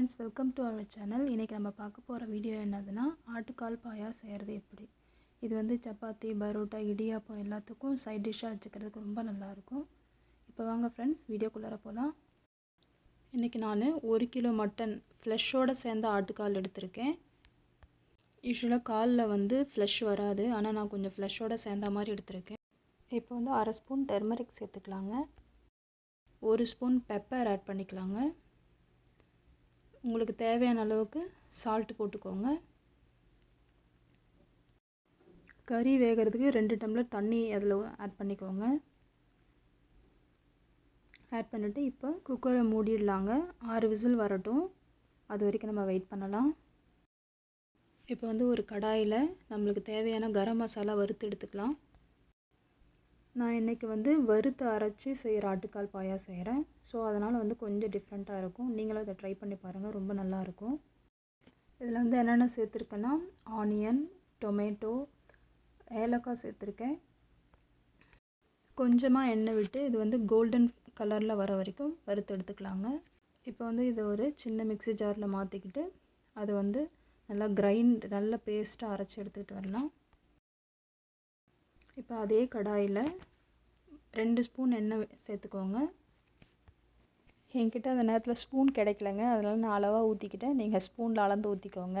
Friends welcome to our channel இன்றைக்கி நம்ம பார்க்க போகிற வீடியோ என்னதுன்னா ஆட்டுக்கால் பாயா செய்கிறது எப்படி? இது வந்து சப்பாத்தி பரோட்டா இடியாப்பம் எல்லாத்துக்கும் சைட் டிஷ்ஷாக வச்சுக்கிறதுக்கு ரொம்ப நல்லாயிருக்கும். இப்போ வாங்க ஃப்ரெண்ட்ஸ் வீடியோக்குள்ளார போகலாம் இன்றைக்கி நான் ஒரு கிலோ மட்டன் ஃப்ளெஷ்ஷோடு சேர்ந்த ஆட்டுக்கால் எடுத்திருக்கேன். யூஸ்வலாக காலில் வந்து ஃப்ளஷ் வராது ஆனால் நான் கொஞ்சம் ஃப்ளெஷ்ஷோடு சேர்ந்த மாதிரி எடுத்திருக்கேன். இப்போ வந்து அரை ஸ்பூன் டெர்மரிக் சேர்த்துக்கலாங்க. ஒரு ஸ்பூன் பெப்பர் ஆட் பண்ணிக்கலாங்க. உங்களுக்கு தேவையான அளவுக்கு சால்ட்டு போட்டுக்கோங்க. கறி வேகிறதுக்கு ரெண்டு டம்ளர் தண்ணி அதில் ஆட் பண்ணிக்கோங்க. ஆட் பண்ணிவிட்டு இப்போ குக்கரை மூடிடலாங்க. ஆறு விசில் வரட்டும். அது வரைக்கும் நம்ம வெயிட் பண்ணலாம். இப்போ வந்து ஒரு கடாயில் நம்மளுக்கு தேவையான கரம் மசாலா வறுத்து எடுத்துக்கலாம். நான் இன்றைக்கி வந்து வறுத்து அரைச்சி செய்கிற ஆட்டுக்கால் பாயா செய்கிறேன் ஸோ அதனால் வந்து கொஞ்சம் டிஃப்ரெண்ட்டாக இருக்கும். நீங்களும் அதை ட்ரை பண்ணி பாருங்கள் ரொம்ப நல்லாயிருக்கும் இதில் வந்து என்னென்ன சேர்த்துருக்கேன்னா ஆனியன் டொமேட்டோ ஏலக்காய் சேர்த்துருக்கேன். கொஞ்சமாக எண்ணெய் விட்டு இது வந்து கோல்டன் கலரில் வர வரைக்கும் வறுத்து எடுத்துக்கலாங்க. இப்போ வந்து இதை ஒரு சின்ன மிக்சி ஜாரில் மாற்றிக்கிட்டு அது வந்து நல்லா கிரைண்ட் நல்ல பேஸ்ட்டாக அரைச்சி எடுத்துக்கிட்டு வரலாம். இப்போ அதே கடாயில் ரெண்டு ஸ்பூன் எண்ணெய் சேர்த்துக்கோங்க. என்கிட்ட அந்த நேரத்தில் ஸ்பூன் கிடைக்கலங்க. அதனால் நான் அளவாக ஊற்றிக்கிட்டேன் நீங்கள் ஸ்பூனில் அளந்து ஊற்றிக்கோங்க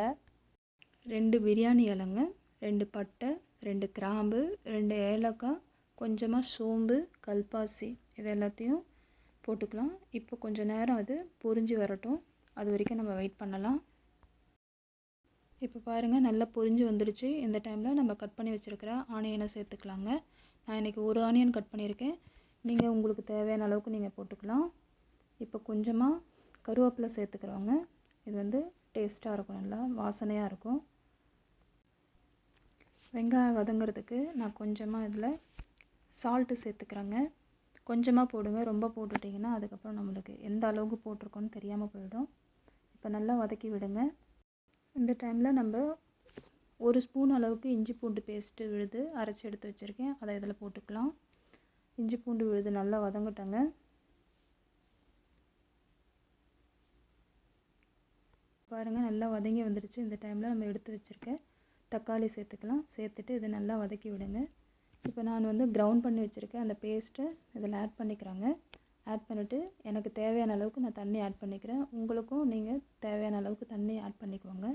ரெண்டு பிரியாணி இலைங்க. ரெண்டு பட்டை ரெண்டு கிராம்பு ரெண்டு ஏலக்காய் கொஞ்சமாக சோம்பு கல்பாசி இது எல்லாத்தையும் போட்டுக்கலாம். இப்போ கொஞ்சம் நேரம் அது பொரிஞ்சு வரட்டும். அது வரைக்கும் நம்ம வெயிட் பண்ணலாம். இப்போ பாருங்கள் நல்லா பொரிஞ்சு வந்துடுச்சு. இந்த டைமில் நம்ம கட் பண்ணி வச்சுருக்கிற ஆனியனை சேர்த்துக்கலாங்க. நான் இன்றைக்கி ஒரு ஆனியன் கட் பண்ணியிருக்கேன். நீங்கள் உங்களுக்கு தேவையான அளவுக்கு நீங்கள் போட்டுக்கலாம். இப்போ கொஞ்சமாக கருவேப்பிலை சேர்த்துக்கிறவங்க இது வந்து டேஸ்ட்டாக இருக்கும் நல்லா வாசனையாக இருக்கும். வெங்காயம் வதங்கிறதுக்கு நான் கொஞ்சமாக இதில் சால்ட்டு சேர்த்துக்கிறேங்க. கொஞ்சமாக போடுங்க. ரொம்ப போட்டுட்டிங்கன்னா அதுக்கப்புறம் நம்மளுக்கு எந்த அளவுக்கு போட்டிருக்கோன்னு தெரியாமல் போயிடும். இப்போ நல்லா வதக்கி விடுங்க. இந்த டைமில் நம்ம ஒரு ஸ்பூன் அளவுக்கு இஞ்சி பூண்டு பேஸ்ட்டு விழுது அரைச்சி எடுத்து வச்சுருக்கேன். அதை இதில் போட்டுக்கலாம். இஞ்சி பூண்டு விழுது நல்லா வதங்கட்டங்க. பாருங்கள் நல்லா வதங்கி வந்துடுச்சு இந்த டைமில் நம்ம எடுத்து வச்சுருக்க தக்காளி சேர்த்துக்கலாம். சேர்த்துட்டு இதை நல்லா வதக்கி விடுங்க. இப்போ நான் வந்து க்ரௌண்ட் பண்ணி வச்சுருக்கேன் அந்த பேஸ்ட்டை இதில் ஆட் பண்ணிக்கிறாங்க. ஆட் பண்ணிவிட்டு எனக்கு தேவையான அளவுக்கு நான் தண்ணி ஆட் பண்ணிக்கிறேன். உங்களுக்கும் நீங்கள் தேவையான அளவுக்கு தண்ணி ஆட் பண்ணிக்கோங்க.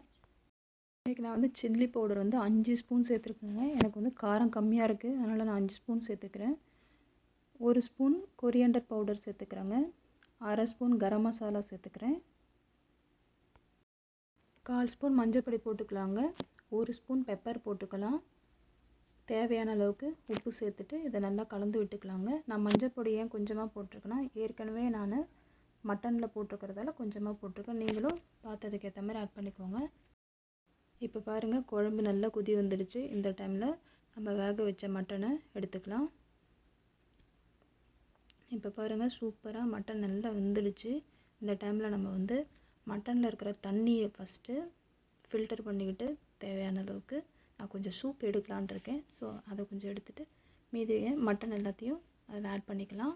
நான் வந்து சில்லி பவுடர் வந்து அஞ்சு ஸ்பூன் சேர்த்துருக்கேங்க. எனக்கு வந்து காரம் கம்மியாக இருக்குது அதனால் நான் அஞ்சு ஸ்பூன் சேர்த்துக்கிறேன். ஒரு ஸ்பூன் கொரியண்டர் பவுடர் சேர்த்துக்கிறேங்க. அரை ஸ்பூன் கரம் மசாலா சேர்த்துக்கிறேன். கால் ஸ்பூன் மஞ்சப்பொடி போட்டுக்கலாங்க. ஒரு ஸ்பூன் பெப்பர் போட்டுக்கலாம். தேவையான அளவுக்கு உப்பு சேர்த்துட்டு இதை நல்லா கலந்து விட்டுக்கலாங்க. நான் மஞ்சள் பொடி ஏன் கொஞ்சமாக போட்டிருக்கேன்னா ஏற்கனவே நான் மட்டனில் போட்டிருக்கிறதால கொஞ்சமாக போட்டிருக்கேன். நீங்களும் பார்த்ததுக்கு ஏற்ற மாதிரி ஆட் பண்ணிக்கோங்க. இப்போ பாருங்கள் குழம்பு நல்லா குதி வந்துடுச்சு. இந்த டைமில் நம்ம வேக வச்ச மட்டனை எடுத்துக்கலாம். இப்போ பாருங்கள் சூப்பராக மட்டன் நல்லா வெந்துடுச்சு. இந்த டைமில் நம்ம வந்து மட்டனில் இருக்கிற தண்ணியை ஃபஸ்ட்டு ஃபில்டர் பண்ணிக்கிட்டு தேவையான அளவுக்கு நான் கொஞ்சம் சூப் எடுக்கலான் இருக்கேன். ஸோ அதை கொஞ்சம் எடுத்துகிட்டு மீதியை மட்டன் எல்லாத்தையும் அதில் ஆட் பண்ணிக்கலாம்.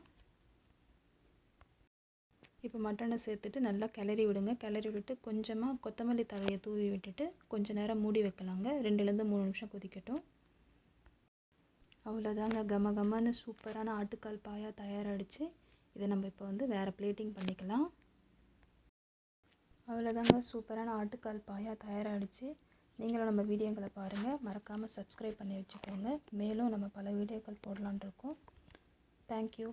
இப்போ மட்டனை சேர்த்துட்டு நல்லா கிளறி விடுங்க. கிளறி விட்டு கொஞ்சமாக கொத்தமல்லி தழையை தூவி விட்டுட்டு கொஞ்சம் நேரம் மூடி வைக்கலாங்க. ரெண்டுலேருந்து மூணு நிமிஷம் கொதிக்கட்டும். அவ்வளோதாங்க. கம கமன்னு சூப்பரான ஆட்டுக்கால் பாயா தயாராகிடுச்சு. இதை நம்ம இப்போ வந்து வேறு பிளேட்டிங் பண்ணிக்கலாம். அவ்வளோதாங்க. சூப்பரான ஆட்டுக்கால் பாயா தயாராகிடுச்சு. நீங்களும் நம்ம வீடியோங்களை பாருங்கள். மறக்காமல் சப்ஸ்கிரைப் பண்ணி வச்சுக்கோங்க. மேலும் நம்ம பல வீடியோக்கள் போடலான் இருக்கோம். தேங்க்யூ